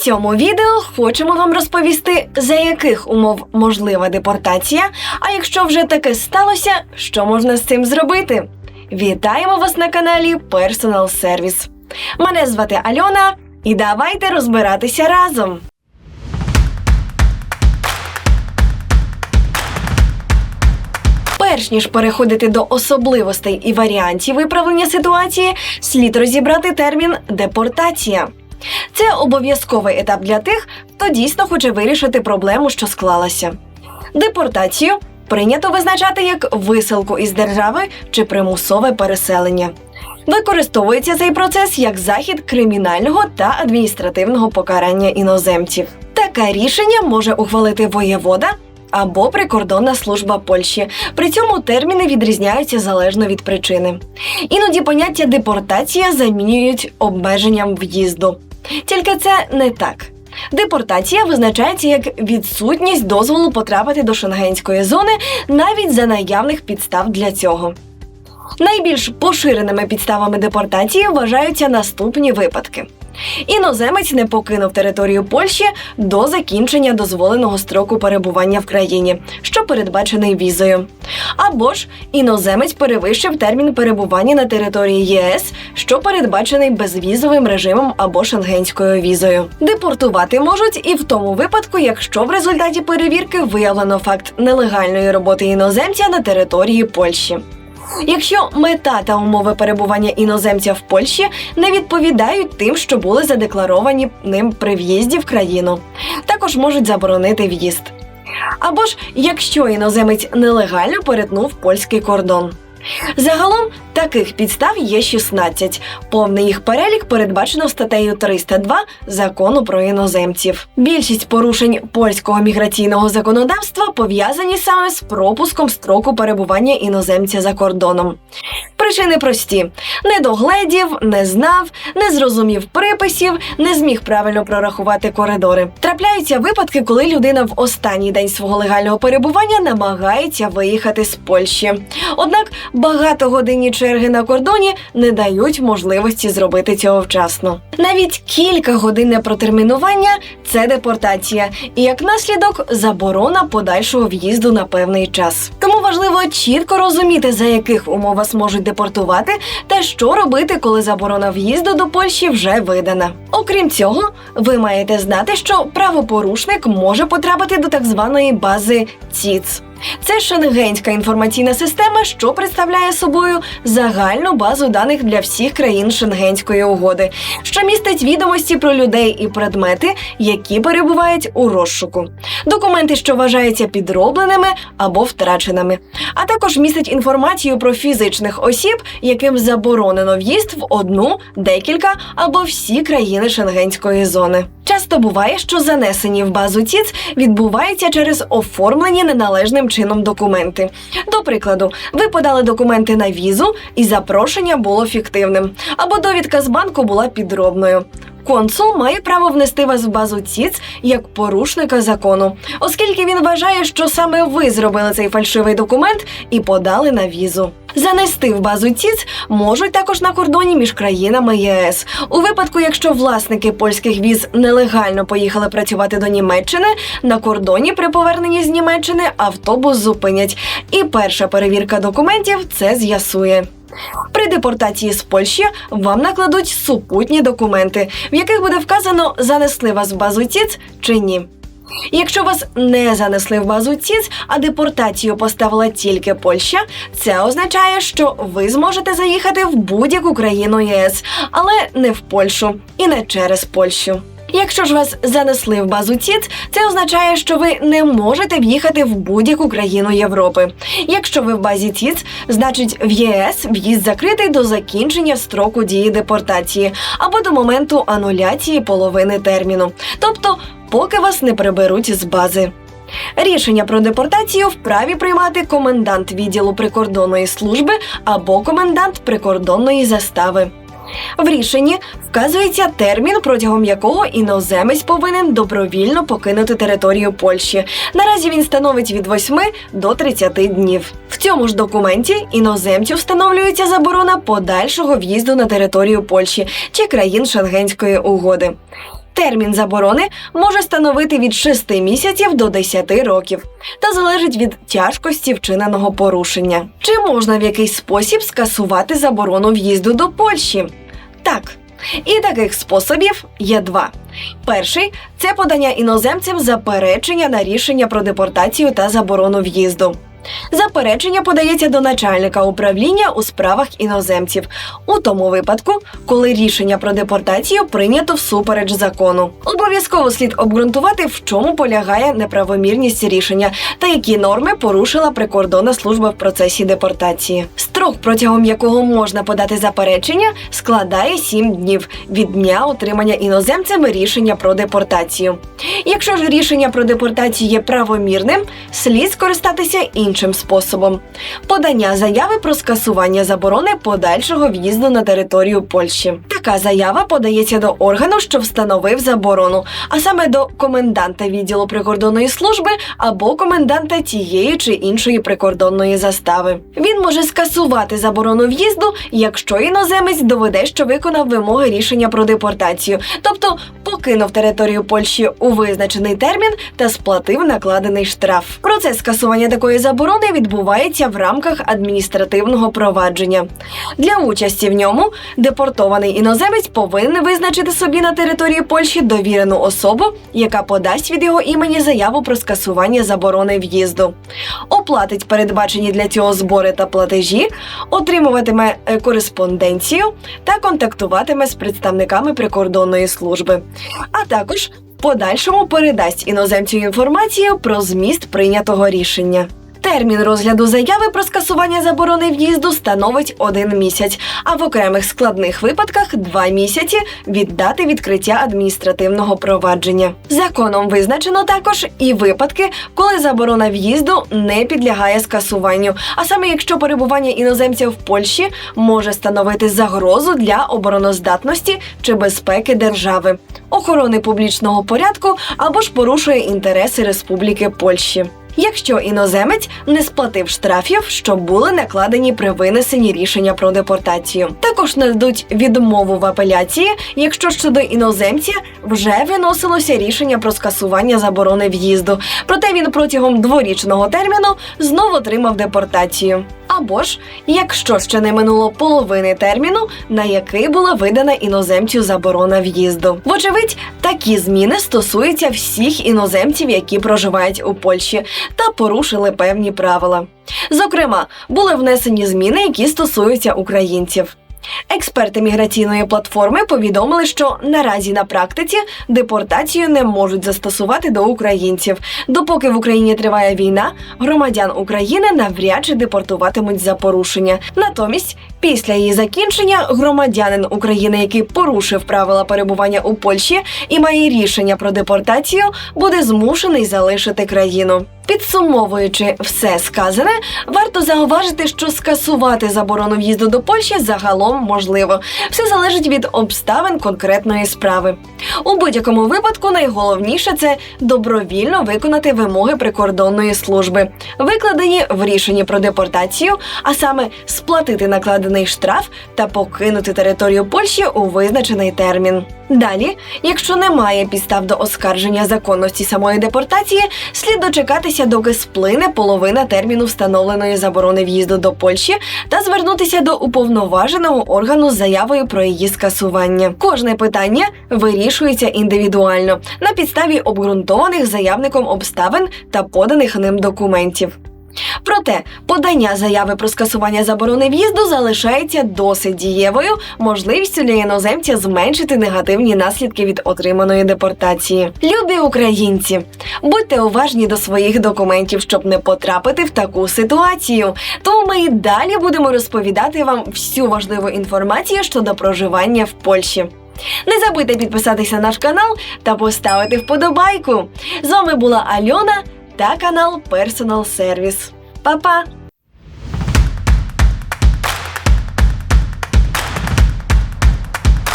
Цьому відео хочемо вам розповісти, за яких умов можлива депортація, а якщо вже таке сталося, що можна з цим зробити. Вітаємо вас на каналі Personal Service. Мене звати Альона, і давайте розбиратися разом. Перш ніж переходити до особливостей і варіантів виправлення ситуації, слід розібрати термін депортація. Це обов'язковий етап для тих, хто дійсно хоче вирішити проблему, що склалася. Депортацію прийнято визначати як висилку із держави чи примусове переселення. Використовується цей процес як захід кримінального та адміністративного покарання іноземців. Таке рішення може ухвалити воєвода або прикордонна служба Польщі. При цьому терміни відрізняються залежно від причини. Іноді поняття депортація замінюють обмеженням в'їзду. Тільки це не так. Депортація визначається як відсутність дозволу потрапити до шенгенської зони навіть за наявних підстав для цього. Найбільш поширеними підставами депортації вважаються наступні випадки: іноземець не покинув територію Польщі до закінчення дозволеного строку перебування в країні, що передбачений візою. Або ж іноземець перевищив термін перебування на території ЄС, що передбачений безвізовим режимом або шенгенською візою. Депортувати можуть і в тому випадку, якщо в результаті перевірки виявлено факт нелегальної роботи іноземця на території Польщі. Якщо мета та умови перебування іноземця в Польщі не відповідають тим, що були задекларовані ним при в'їзді в країну, також можуть заборонити в'їзд. Або ж якщо іноземець нелегально перетнув польський кордон. Загалом таких підстав є 16. Повний їх перелік передбачено статтею 302 закону про іноземців. Більшість порушень польського міграційного законодавства пов'язані саме з пропуском строку перебування іноземця за кордоном. Причини прості: недогледів, не знав, не зрозумів приписів, не зміг правильно прорахувати коридори. Трапляються випадки, коли людина в останній день свого легального перебування намагається виїхати з Польщі. Однак багатогодинні черги на кордоні не дають можливості зробити цього вчасно. Навіть кілька годин непротермінування це депортація, і як наслідок заборона подальшого в'їзду на певний час. Тому важливо чітко розуміти, за яких умов вас можуть депортувати, та що робити, коли заборона в'їзду до Польщі вже видана. Окрім цього, ви маєте знати, що правопорушник може потрапити до так званої бази ЦІЦ. Це шенгенська інформаційна система, що представляє собою загальну базу даних для всіх країн Шенгенської угоди, що містить відомості про людей і предмети, які перебувають у розшуку, документи, що вважаються підробленими або втраченими, а також містить інформацію про фізичних осіб, яким заборонено в'їзд в одну, декілька або всі країни Шенгенської зони. Часто буває, що занесені в базу ЦІЦ відбуваються через оформлені неналежним чином документи. До прикладу, ви подали документи на візу, і запрошення було фіктивним, або довідка з банку була підробною. Консул має право внести вас в базу ЦІЦ як порушника закону, оскільки він вважає, що саме ви зробили цей фальшивий документ і подали на візу. Занести в базу ЦІЦ можуть також на кордоні між країнами ЄС. У випадку, якщо власники польських віз нелегально поїхали працювати до Німеччини, на кордоні при поверненні з Німеччини автобус зупинять. І перша перевірка документів це з'ясує. При депортації з Польщі вам накладуть супутні документи, в яких буде вказано, занесли вас в базу ЦІЦ чи ні. Якщо вас не занесли в базу ЦІЦ, а депортацію поставила тільки Польща, це означає, що ви зможете заїхати в будь-яку країну ЄС, але не в Польщу і не через Польщу. Якщо ж вас занесли в базу ЦІЦ, це означає, що ви не можете в'їхати в будь-яку країну Європи. Якщо ви в базі ЦІЦ, значить в ЄС в'їзд закритий до закінчення строку дії депортації або до моменту ануляції половини терміну, тобто поки вас не приберуть з бази. Рішення про депортацію вправі приймати комендант відділу прикордонної служби або комендант прикордонної застави. В рішенні вказується термін, протягом якого іноземець повинен добровільно покинути територію Польщі. Наразі він становить від 8 до 30 днів. В цьому ж документі іноземцю встановлюється заборона подальшого в'їзду на територію Польщі чи країн Шенгенської угоди. Термін заборони може становити від 6 місяців до 10 років та залежить від тяжкості вчиненого порушення. Чи можна в якийсь спосіб скасувати заборону в'їзду до Польщі? Так. І таких способів є два. Перший це подання іноземцям заперечення на рішення про депортацію та заборону в'їзду. Заперечення подається до начальника управління у справах іноземців у тому випадку, коли рішення про депортацію прийнято всупереч закону. Обов'язково слід обґрунтувати, в чому полягає неправомірність рішення та які норми порушила прикордонна служба в процесі депортації. Строк, протягом якого можна подати заперечення, складає 7 днів від дня отримання іноземцями рішення про депортацію. Якщо ж рішення про депортацію є правомірним, слід скористатися іншим способом подання заяви про скасування заборони подальшого в'їзду на територію Польщі. Така заява подається до органу, що встановив заборону, а саме до коменданта відділу прикордонної служби або коменданта тієї чи іншої прикордонної застави. Він може скасувати заборону в'їзду, якщо іноземець доведе, що виконав вимоги рішення про депортацію, тобто покинув територію Польщі у визначений термін та сплатив накладений штраф. Процес скасування такої заборони відбувається в рамках адміністративного провадження. Для участі в ньому депортований іноземець повинен визначити собі на території Польщі довірену особу, яка подасть від його імені заяву про скасування заборони в'їзду, оплатить передбачені для цього збори та платежі, отримуватиме е, кореспонденцію та контактуватиме з представниками прикордонної служби, а також подальшому передасть іноземцю інформацію про зміст прийнятого рішення. Термін розгляду заяви про скасування заборони в'їзду становить один місяць, а в окремих складних випадках два місяці від дати відкриття адміністративного провадження. Законом визначено також і випадки, коли заборона в'їзду не підлягає скасуванню, а саме якщо перебування іноземця в Польщі може становити загрозу для обороноздатності чи безпеки держави, охорони публічного порядку або ж порушує інтереси Республіки Польщі якщо іноземець не сплатив штрафів, що були накладені при винесенні рішення про депортацію. Також нададуть відмову в апеляції, якщо щодо іноземця вже виносилося рішення про скасування заборони в'їзду, проте він протягом дворічного терміну знову отримав депортацію. Або ж якщо ще не минуло половини терміну, на який була видана іноземцю заборона в'їзду. Вочевидь, такі зміни стосуються всіх іноземців, які проживають у Польщі, та порушили певні правила. Зокрема, були внесені зміни, які стосуються українців. Експерти міграційної платформи повідомили, що наразі на практиці депортацію не можуть застосувати до українців. Допоки в Україні триває війна, громадян України навряд чи депортуватимуть за порушення. Натомість, після її закінчення, громадянин України, який порушив правила перебування у Польщі і має рішення про депортацію, буде змушений залишити країну. Підсумовуючи все сказане, варто зауважити, що скасувати заборону в'їзду до Польщі загалом можливо. Все залежить від обставин конкретної справи. У будь-якому випадку найголовніше це добровільно виконати вимоги прикордонної служби, викладені в рішенні про депортацію, а саме сплатити накладений штраф та покинути територію Польщі у визначений термін. Далі, якщо немає підстав до оскарження законності самої депортації, слід дочекатися, доки сплине половина терміну встановленої заборони в'їзду до Польщі та звернутися до уповноваженого органу з заявою про її скасування. Кожне питання вирішується індивідуально на підставі обґрунтованих заявником обставин та поданих ним документів. Проте подання заяви про скасування заборони в'їзду залишається досить дієвою можливістю для іноземця зменшити негативні наслідки від отриманої депортації. Любі українці, будьте уважні до своїх документів, щоб не потрапити в таку ситуацію. Тому ми і далі будемо розповідати вам всю важливу інформацію щодо проживання в Польщі. Не забудьте підписатися на наш канал та поставити вподобайку. З вами була Альона та канал Personal Service. Па-па!